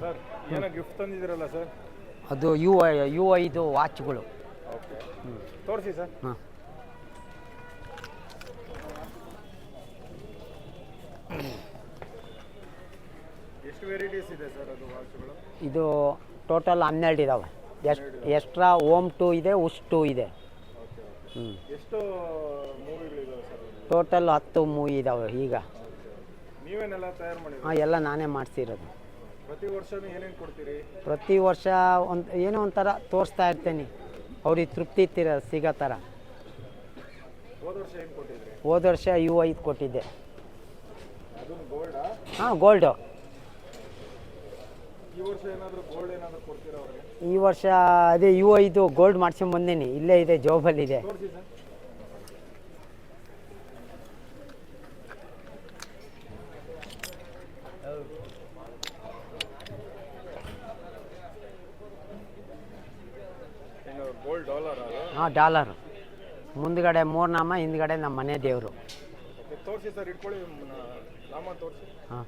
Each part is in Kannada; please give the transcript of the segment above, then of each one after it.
ಸರ್ ಏನೋ ಗಿಫ್ಟ್ ತಂದಿದ್ದೀರಲ್ಲ ಸರ್? ಅದು ಯು ಐ ಯು ಐದು ವಾಚ್ಗಳು ಓಕೆ ತೋರಿಸಿ ಸರ್. ಹಾಂ. ಎಷ್ಟು ವೆರೈಟೀಸ್ ಇದೆ ಸರ್ ಅದು ವಾಚ್ಗಳು ಇದು ಟೋಟಲ್ ಹನ್ನೆರಡು ಇದಾವೆ. ಎಷ್ಟು ಎಕ್ಸ್ಟ್ರಾ ಓಮ್ ಟೂ ಇದೆ ಉಸ್ ಟೂ ಇದೆ. ಹ್ಞೂ ಎಷ್ಟು ಮೂವಿಗಳಿದಾವೆ ಸರ್ ಟೋಟಲ್ ಹತ್ತು ಮೂವಿ ಇದಾವೆ ಈಗ. ನೀವೇನೆಲ್ಲ ತಯಾರು ಮಾಡಿದ್ರಿ ಹಾಂ ಎಲ್ಲ ನಾನೇ ಮಾಡಿಸಿರೋದು. ಪ್ರತಿ ವರ್ಷನೂ ಏನೇನು ಕೊಡ್ತೀರಿ? ಪ್ರತಿ ವರ್ಷ ಒಂದು ಏನೋ ಒಂಥರ ತೋರಿಸ್ತಾ ಇರ್ತೀನಿ. ಅವ್ರಿಗೆ ತೃಪ್ತಿ ತೀರ ಸಿಗೋ ಥರ. ಹೋದ ವರ್ಷ ಏನು ಕೊಟ್ಟಿದ್ರಿ? ಹೋದ ವರ್ಷ ಯು ಐದು ಕೊಟ್ಟಿದ್ದೆ. ಅದನ್ನು ಗೋಲ್ಡಾ? ಹಾಂ ಗೋಲ್ಡು. ಈ ವರ್ಷ ಏನಾದರೂ ಗೋಲ್ಡ್ ಏನಾದರೂ ಕೊಡ್ತೀರಾ ಅವ್ರಿಗೆ? ಈ ವರ್ಷ ಅದೇ ಯು ಐದು ಗೋಲ್ಡ್ ಮಾಡ್ಸ್ಕೊಂಬಂದೀನಿ ಇಲ್ಲೇ ಇದೆ ಜಾಬಲ್ಲಿದೆ ತೋರಿಸಿ ಸರ್ ಗೋಲ್ಡ್ ಡಾಲರ್ ಅದು ಹಾಂ ಡಾಲರು. ಮುಂದ್ಗಡೆ ಮೂರ್ನಾಮ ಹಿಂದ್ಗಡೆ ನಮ್ಮ ಮನೆ ದೇವರು. ತೋರಿಸಿ ಸರ್ ಇಟ್ಕೊಳ್ಳಿ ನಾಮ ತೋರಿಸಿ. ಹಾಂ.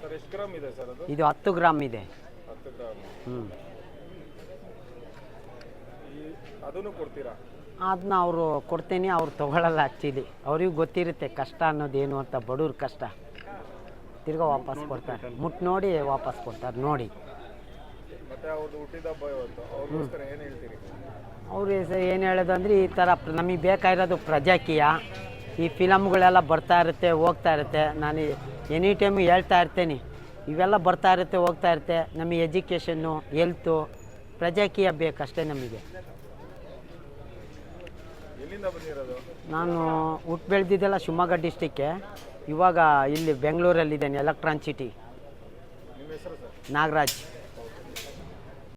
ಸರ್ ಎಷ್ಟು ಗ್ರಾಮ್ ಇದೆ ಸರ್ ಅದು? ಇದು ಹತ್ತು ಗ್ರಾಮ್ ಇದೆ. ಹತ್ತು ಗ್ರಾಮ್. ಹ್ಞೂ ಅದನ್ನು ಕೊಡ್ತೀರಾ? ಅದನ್ನ ಅವರು ಕೊಡ್ತೀನಿ ಅವ್ರು ತೊಗೊಳಲ್ಲ ಆ್ಯಕ್ಚುಲಿ ಅವ್ರಿಗೆ ಗೊತ್ತಿರುತ್ತೆ ಕಷ್ಟ ಅನ್ನೋದೇನು ಅಂತ ಬಡವ್ರ ಕಷ್ಟ. ತಿರ್ಗಾ ವಾಪಸ್ ಕೊಡ್ತಾರೆ. ಮುಟ್ಟು ನೋಡಿ ವಾಪಸ್ ಕೊಡ್ತಾರೆ ನೋಡಿ. ಮತ್ತೆ ಅವ್ರದ್ದು ಹುಟ್ಟಿದ ಹಬ್ಬ ಇವತ್ತು. ಅವ್ರಿಗೋಸ್ಕರ ಏನು ಹೇಳ್ತೀರಿ? ಅವ್ರು ಏನು ಹೇಳೋದಂದ್ರೆ ಈ ಥರ ನಮಗೆ ಬೇಕಾಗಿರೋದು ಪ್ರಜಾಕೀಯ. ಈ ಫಿಲಮ್ಗಳೆಲ್ಲ ಬರ್ತಾ ಇರುತ್ತೆ ಹೋಗ್ತಾ ಇರುತ್ತೆ. ನಾನು ಎನಿ ಟೈಮ್ ಹೇಳ್ತಾ ಇರ್ತೇನೆ. ಇವೆಲ್ಲ ಬರ್ತಾ ಇರುತ್ತೆ ಹೋಗ್ತಾ ಇರುತ್ತೆ. ನಮಗೆ ಎಜುಕೇಷನ್ನು ಹೆಲ್ತು ಪ್ರಜಾಕೀಯ ಬೇಕಷ್ಟೇ ನಮಗೆ. ಎಲ್ಲಿಂದ ಬಂದಿರೋದು? ನಾನು ಹುಟ್ಟು ಬೆಳೆದಿದ್ದೆಲ್ಲ ಶಿವಮೊಗ್ಗ ಡಿಸ್ಟಿಕ್ಕೆ. ಇವಾಗ ಇಲ್ಲಿ ಬೆಂಗಳೂರಲ್ಲಿದ್ದೇನೆ ಎಲೆಕ್ಟ್ರಾನ್ ಸಿಟಿ. ನಿಮ್ಮ ಹೆಸರು ಸರ್? ನಾಗರಾಜ್.